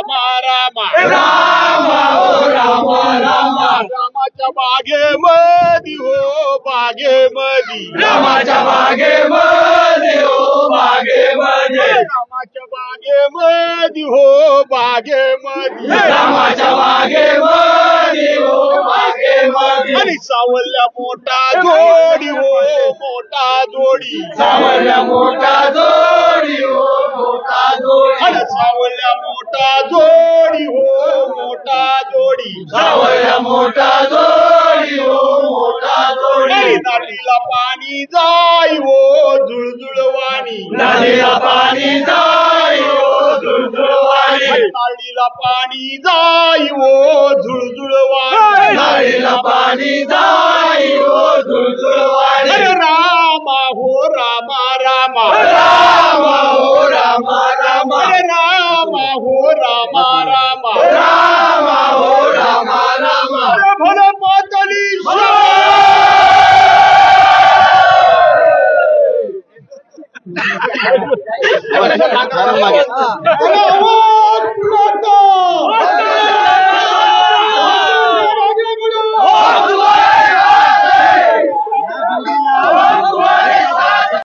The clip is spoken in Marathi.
रामा रामा. रामा ओ रामा रामा रामाच्या बागे मधी हो बागे मधी. रामाच्या बागे मधी हो बागे मधी. रामाच्या बागे मधी हो बागे मधी. रामाच्या बागे मधी हो बागे मधी. आणि सावल्या मोठा जोडी हो मोठा जोडी. सावल्या मोठा जोडी. जावया मोठा जोडी ओ मोठा जोडी. नाटीला पाणी जाय ओ हो, जुळजुळ वाणी. नाटीला पाणी जाय ओ हो, जुळजुळ वाणी. नाळीला पाणी जाय ओ झुळझुळ वाणी. नाळीला पाणी जाय ओ झुळझुळ वाणी. रामा हो रामा रामा. रामा हो रामा रामा. रामा हो रामा. रामा 나랑 나랑 나랑 나랑 나랑